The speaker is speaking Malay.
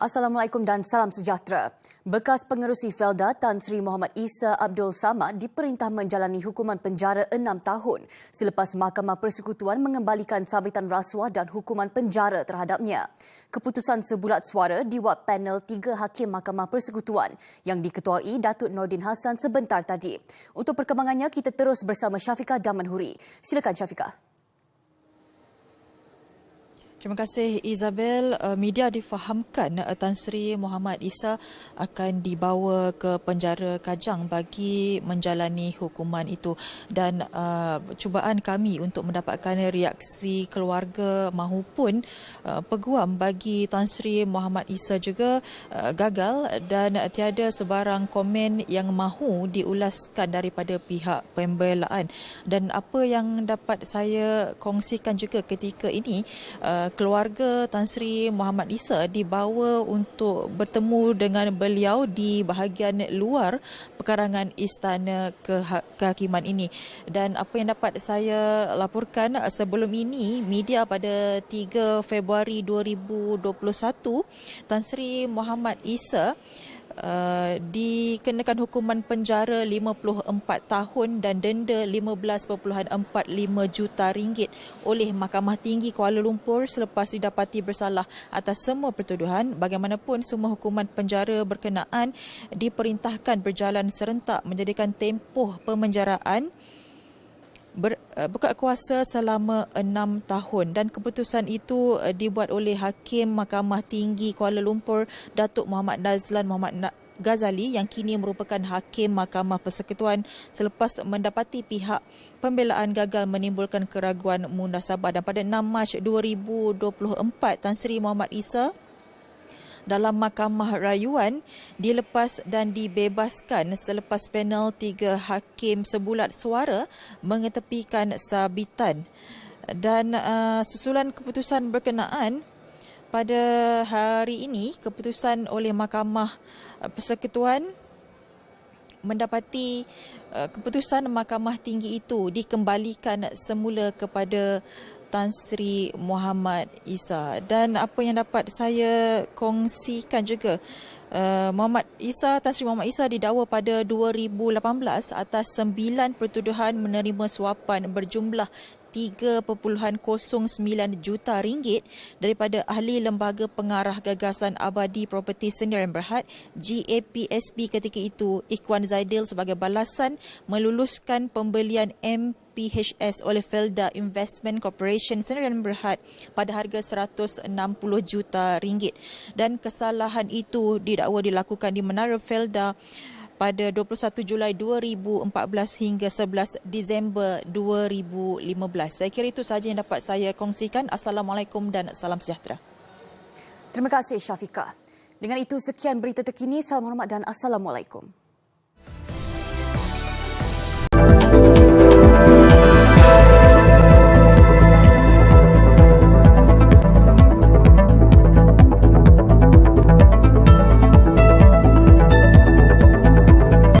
Assalamualaikum dan salam sejahtera. Bekas pengerusi Felda Tan Sri Muhammad Isa Abdul Samad diperintah menjalani hukuman penjara enam tahun selepas Mahkamah Persekutuan mengembalikan sabitan rasuah dan hukuman penjara terhadapnya. Keputusan sebulat suara diwak panel tiga hakim Mahkamah Persekutuan yang diketuai Datuk Nordin Hassan sebentar tadi. Untuk perkembangannya, kita terus bersama Syafiqah Damanhuri. Silakan Syafiqah. Terima kasih Isabel. Uh, media difahamkan uh, Tan Sri Muhammad Isa akan dibawa ke penjara Kajang bagi menjalani hukuman itu dan uh, cubaan kami untuk mendapatkan reaksi keluarga mahupun uh, peguam bagi Tan Sri Muhammad Isa juga uh, gagal dan tiada sebarang komen yang mahu diulaskan daripada pihak pembelaan dan apa yang dapat saya kongsikan juga ketika ini uh, keluarga Tan Sri Muhammad Isa dibawa untuk bertemu dengan beliau di bahagian luar pekarangan istana kehakiman ini. Dan apa yang dapat saya laporkan sebelum ini, media pada 3 Februari 2021, Tan Sri Muhammad Isa Uh, dikenakan hukuman penjara 54 tahun dan denda 15.45 juta ringgit oleh Mahkamah Tinggi Kuala Lumpur selepas didapati bersalah atas semua pertuduhan. Bagaimanapun semua hukuman penjara berkenaan diperintahkan berjalan serentak menjadikan tempoh pemenjaraan uh, buka kuasa selama enam tahun. Dan keputusan itu uh, dibuat oleh Hakim Mahkamah Tinggi Kuala Lumpur Datuk Muhammad Nazlan Muhammad Ghazali yang kini merupakan Hakim Mahkamah Persekutuan selepas mendapati pihak pembelaan gagal menimbulkan keraguan munasabah. Dan pada 6 Mac 2024 Tan Sri Muhammad Isa dalam mahkamah rayuan dilepas dan dibebaskan selepas panel tiga hakim sebulat suara mengetepikan sabitan. Dan uh, susulan keputusan berkenaan pada hari ini keputusan oleh mahkamah persekutuan mendapati uh, keputusan mahkamah tinggi itu dikembalikan semula kepada Tan Sri Muhammad Isa. Dan apa yang dapat saya kongsikan juga uh, Muhammad Isa Tan Sri Muhammad Isa didakwa pada 2018 atas sembilan pertuduhan menerima suapan berjumlah 3.09 juta ringgit daripada ahli lembaga pengarah gagasan abadi properti Sendirian Berhad GAPSB ketika itu Ikhwan Zaidil sebagai balasan meluluskan pembelian MPHS oleh Felda Investment Corporation Sendirian Berhad pada harga 160 juta ringgit. Dan kesalahan itu didakwa dilakukan di Menara Felda pada 21 Julai 2014 hingga 11 Disember 2015. Saya kira itu sahaja yang dapat saya kongsikan. Assalamualaikum dan salam sejahtera. Terima kasih Syafiqah. Dengan itu sekian berita terkini. Salam hormat dan Assalamualaikum.